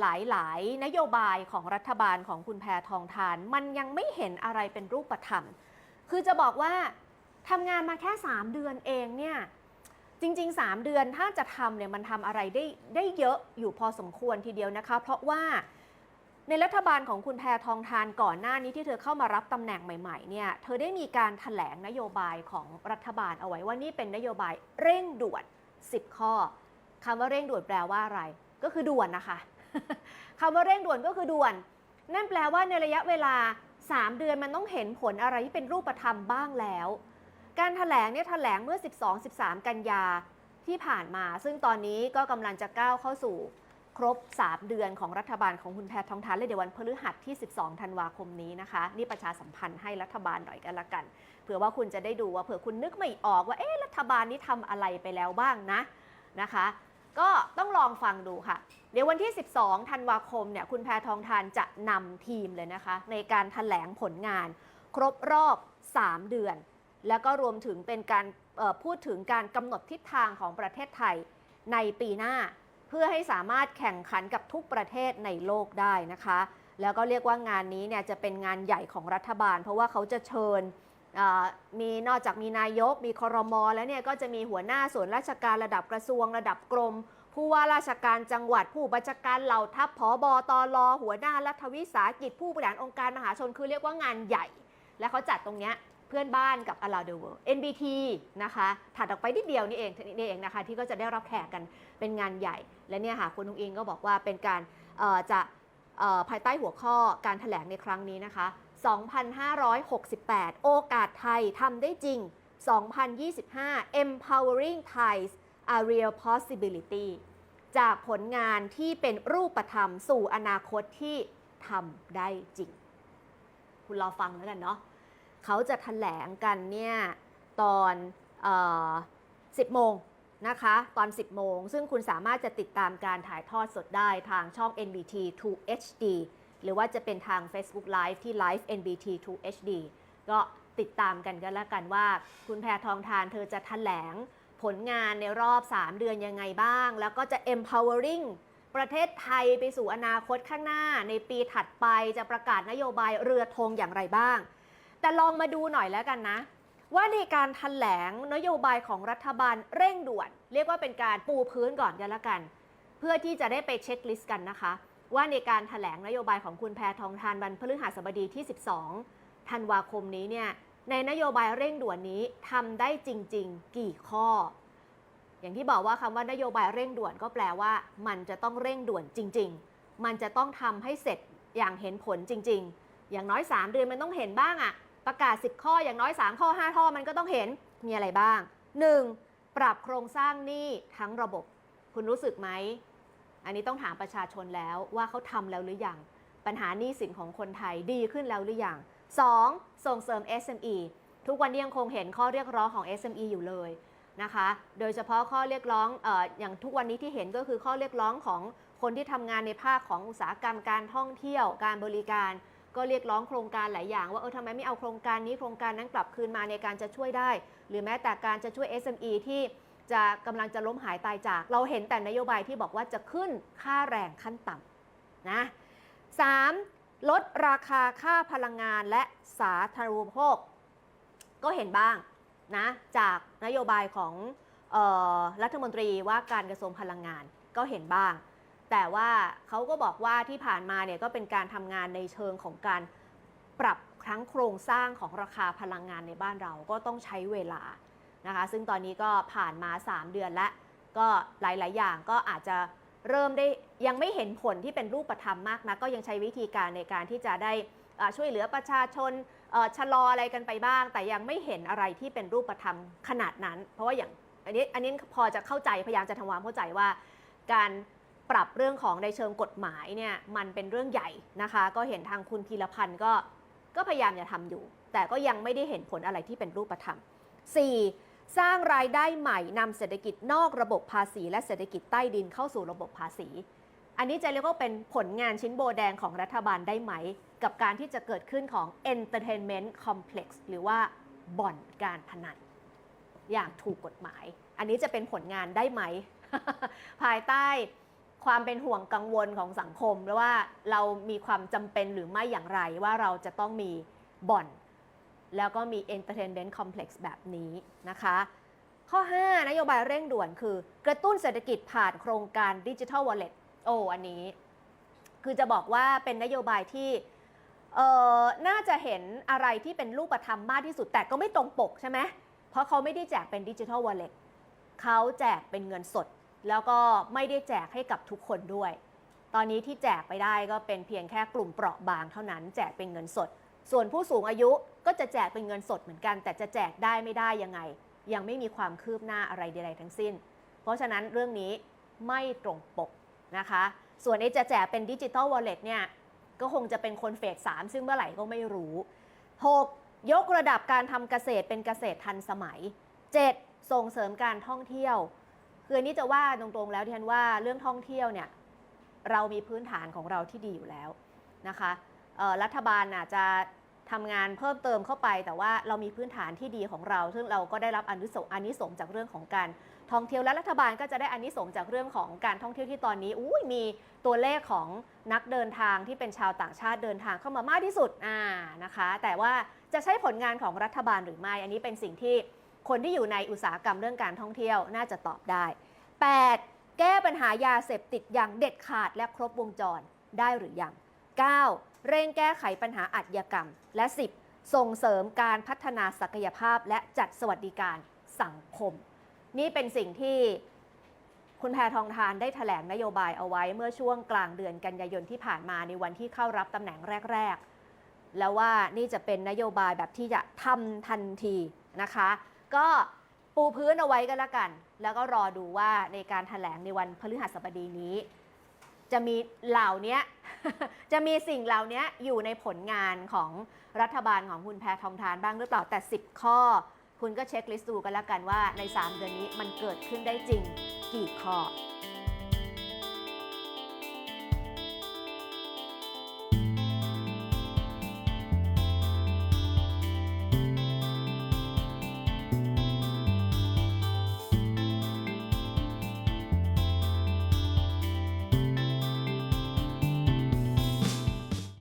หลายๆ นโยบายของรัฐบาลของคุณแพทองทาน มันยังไม่เห็นอะไรเป็นรูปธรรม คือจะบอกว่าทำงานมาแค่ 3 เดือนเองเนี่ยจริง ๆ 3 เดือนถ้าจะทำเนี่ยมันทำอะไรได้ได้เยอะอยู่พอสมควรทีเดียวนะคะ เพราะว่าในรัฐบาลของคุณแพทองทานก่อนหน้านี้ที่เธอเข้ามารับตำแหน่งใหม่ๆเนี่ยเธอได้มีการถแถลงนโยบายของรัฐบาลเอาไว้ว่านี่เป็นนโยบายเร่งด่วน 10 ข้อคำว่าเร่งด่วนแปลว่าอะไร ก็คือด่วนนะคะ คำว่าเร่งด่วนก็คือด่วน นั่นแปลว่าในระยะเวลา 3 เดือนมันต้องเห็นผลอะไรที่เป็นรูปธรรมบ้างแล้ว การถแถลงเนี่ยถแถลงเมื่อ 12-13 กันยาที่ผ่านมา ซึ่งตอนนี้ก็กำลังจะก้าวเข้าสู่ครบ 3 เดือนของรัฐบาลของคุณแพทองทานเลยเดี๋ยววันพฤหัสที่ 12 ธันวาคมนี้นะคะ นี่ประชาสัมพันธ์ให้รัฐบาลหน่อยกันละกัน เผื่อว่าคุณจะได้ดูว่าเผื่อคุณนึกไม่ออกว่าเอ๊ะรัฐบาลนี้ทำอะไรไปแล้วบ้างนะนะคะ ก็ต้องลองฟังดูค่ะ เดี๋ยววันที่ 12 ธันวาคมเนี่ยคุณแพทองทานจะนำทีมเลยนะคะ ในการถแถลงผลงาน ครบรอบ 3 เดือน แล้วก็รวมถึงเป็นการพูดถึงการกำหนดทิศทางของประเทศไทยในปีหน้า เพื่อให้สามารถแข่งขันกับทุกประเทศในโลกได้นะคะ แล้วก็เรียกว่างานนี้เนี่ยจะเป็นงานใหญ่ของรัฐบาล เพราะว่าเขาจะเชิญ มีนอกจากมีนายก มีคอรมอแล้วเนี่ยก็จะมีหัวหน้าส่วนราชการระดับกระทรวงระดับกรม ผู้ว่าราชการจังหวัด ผู้บัญชาการเหล่าทัพผอบอตอรอหัวหน้ารัฐวิสาหกิจผู้บริหารองค์การมหาชนคือเรียกว่างานใหญ่ และเขาจัดตรงเนี้ยเพื่อนบ้านกับ Around the World NBT นะคะถัดออกไปนิดเดียวนี่เองนี่เองนะคะ ที่ก็จะได้รับแขกกันเป็นงานใหญ่ และเนี่ยค่ะคุณนุงอิงก็บอกว่าเป็นการจะภายใต้หัวข้อการถแถลงในครั้งนี้นะคะ 2,568 โอกาสไทยทำได้จริง 2025 empowering Thais a real possibility จากผลงานที่เป็นรูปธรรมสู่อนาคตที่ทำได้จริง คุณรอฟังแล้วกันเนาะเขาจะถแถลงกันเนี่ยตอนออ10 โมงนะคะ ตอน 10 โมง ซึ่งคุณสามารถจะติดตามการถ่ายทอดสดได้ทางช่อง NBT 2 HD หรือว่าจะเป็นทาง Facebook Live ที่ Live NBT 2 HD ก็ติดตามกันกันแล้วกันว่า คุณแพทองทานเธอจะถแถลงผลงานในรอบ 3 เดือนยังไงบ้าง แล้วก็จะ empowering ประเทศไทยไปสู่อนาคตข้างหน้า ในปีถัดไปจะประกาศนโยบายเรือธงอย่างไรบ้าง แต่ลองมาดูหน่อยแล้วกันนะ ว่าในการถแถลงนโยบายของรัฐบาลเร่งด่วน เรียกว่าเป็นการปูพื้นก่อนกันละกัน เพื่อที่จะได้ไปเช็คลิสต์กันนะคะ ว่าในการถแถลงนโยบายของคุณแพทองทานวันพฤหัสบดีที่ 12 ธันวาคมนี้เนี่ยในนโยบายเร่งด่วนนี้ทำได้จริง ๆ กี่ข้อ อย่างที่บอกว่าคำว่านโยบายเร่งด่วนก็แปลว่า มันจะต้องเร่งด่วนจริง ๆ มันจะต้องทำให้เสร็จอย่างเห็นผลจริง ๆ อย่างน้อย 3 เดือนมันต้องเห็นบ้างอะประกาศ 10 ข้ออย่างน้อย 3 ข้อ 5 ข้อมันก็ต้องเห็นมีอะไรบ้าง 1. ปรับโครงสร้างหนี้ทั้งระบบ คุณรู้สึกไหม อันนี้ต้องถามประชาชนแล้วว่าเขาทำแล้วหรือยังปัญหาหนี้สินของคนไทยดีขึ้นแล้วหรือยัง 2. ส่งเสริม SME ทุกวันนี้ยังคงเห็นข้อเรียกร้องของ SME อยู่เลยนะคะ โดยเฉพาะข้อเรียกร้องอออย่างทุกวันนี้ที่เห็นก็คือข้อเรียกร้องของคนที่ทำงานในภาคของอุตสาหกรรมการท่องเที่ยวการบริการ ก็เรียกร้องโครงการหลายอย่าง ว่าเออทำไมไม่เอาโครงการนี้โครงการนั้นกลับคืนมาในการจะช่วยได้ หรือแม้แต่การจะช่วย SME ที่ จะกำลังจะล้มหายตายจาก เราเห็นแต่นโยบายที่บอกว่าจะขึ้นค่าแรงขั้นต่ำนะ 3. ลดราคาค่าพลังงานและสาธารณูปโภค ก็เห็นบ้างนะจากนโยบายของออรัฐมนตรีว่าการกระทรวงพลังงานก็เห็นบ้าง แต่ว่าเขาก็บอกว่าที่ผ่านมาเนี่ยก็เป็นการทำงานในเชิงของการปรับครั้งโครงสร้างของราคาพลังงานในบ้านเราก็ต้องใช้เวลา นะคะ ซึ่งตอนนี้ก็ผ่านมา 3 เดือนแล้วก็หลาย ๆ อย่างก็อาจจะเริ่มได้ยังไม่เห็นผลที่เป็นรูปธรรมมากนะก็ยังใช้วิธีการในการที่จะได้ช่วยเหลือประชาชนชะลออะไรกันไปบ้าง แต่ยังไม่เห็นอะไรที่เป็นรูปธรรมขนาดนั้น เพราะว่าอย่างอันนี้อันนี้พอจะเข้าใจพยายามจะทำความเข้าใจว่า การปรับเรื่องของในเชิงกฎหมายเนี่ยมันเป็นเรื่องใหญ่นะคะ ก็เห็นทางคุณพีรพันธ์ก็ก็พยายามจะทำอยู่ แต่ก็ยังไม่ได้เห็นผลอะไรที่เป็นรูปธรรม 4. สร้างรายได้ใหม่นำเศรษฐกิจนอกระบบภาษี และเศรษฐกิจใต้ดินเข้าสู่ระบบภาษี อันนี้จะเรียกว่าเป็นผลงานชิ้นโบแดงของรัฐบาลได้ไหม กับการที่จะเกิดขึ้นของ Entertainment Complex หรือว่าบ่อนการพนันอย่างถูกกฎหมาย อันนี้จะเป็นผลงานได้ไหม ภายใต้ความเป็นห่วงกังวลของสังคมแล้วว่าเรามีความจำเป็นหรือไม่อย่างไรว่าเราจะต้องมีบ่อน แล้วก็มี entertainment complex แบบนี้นะคะ ข้อ 5 นโยบายเร่งด่วนคือ กระตุ้นเศรษฐกิจผ่านโครงการดิจิทัลวอลเล็ตโอ้อันนี้ คือจะบอกว่าเป็นนโยบายที่เอ่อน่าจะเห็นอะไรที่เป็นรูปธรรมมากที่สุดแต่ก็ไม่ตรงปกใช่ไหมเพราะเขาไม่ได้แจกเป็นดิจิทัลวอลเล็ตเขาแจกเป็นเงินสด แล้วก็ไม่ได้แจกให้กับทุกคนด้วย ตอนนี้ที่แจกไปได้ก็เป็นเพียงแค่กลุ่มเปราะบางเท่านั้น แจกเป็นเงินสด ส่วนผู้สูงอายุก็จะแจกเป็นเงินสดเหมือนกัน แต่จะแจกได้ไม่ได้ยังไง ยังไม่มีความคืบหน้าอะไรใดๆทั้งสิ้น เพราะฉะนั้นเรื่องนี้ไม่ตรงปกนะคะ ส่วนไอ้จะแจกเป็นดิจิ t a ลวอลเล็ตเนี่ยก็คงจะเป็นคนเฟส3ซึ่งเมื่อไหร่ก็ไม่รู้ 6. ยกระดับการทำเกษตรเป็นเกษตรทันสมัย 7. ส่งเสริมการท่องเที่ยว คือนี้จะว่าตรงๆแล้วที่ฉันว่าเรื่องท่องเที่ยวเนี่ยเรามีพื้นฐานของเราที่ดีอยู่แล้วนะคะ รัฐบาลน่ะจะทำงานเพิ่มเติมเข้าไป แต่ว่าเรามีพื้นฐานที่ดีของเรา ซึ่งเราก็ได้รับอนิสงอนิสงจากเรื่องของการท่องเที่ยวและรัฐบาลก็จะได้อนิสงจากเรื่องของการท่องเที่ยวที่ตอนนี้อุ้ยมีตัวเลขของนักเดินทางที่เป็นชาวต่างชาติเดินทางเข้ามามากที่สุดอ่านะคะ แต่ว่าจะใช้ผลงานของรัฐบาลหรือไม่ อันนี้เป็นสิ่งที่คนที่อยู่ในอุตสาหกรรมเรื่องการท่องเที่ยวน่าจะตอบได้ 8. แก้ปัญหายาเสพติดอย่างเด็ดขาดและครบวงจรได้หรือยัง 9. เร่งแก้ไขปัญหาอาชญากรรม และ 10. ส่งเสริมการพัฒนาศักยภาพและจัดสวัสดิการสังคม นี่เป็นสิ่งที่คุณแพทองทานได้ถแถลงนโยบายเอาไว้เมื่อช่วงกลางเดือนกันยายนที่ผ่านมาในวันที่เข้ารับตำแหน่งแรก ๆ แล้วว่านี่จะเป็นนโยบายแบบที่จะทำทันทีนะคะ ก็ปูพื้นเอาไว้กันละกัน แล้วก็รอดูว่าในการถแถลงในวันพฤหัสบดีนี้ จะมีเหล่านี้จะมีสิ่งเหล่านี้อยู่ในผลงานของรัฐบาลของคุณแพทองทานบ้างหรือเปล่าแต่ 10 ข้อ คุณก็เช็คลิสต์ดูกันแล้วกันว่าใน 3 เดือนนี้มันเกิดขึ้นได้จริงกี่ข้อ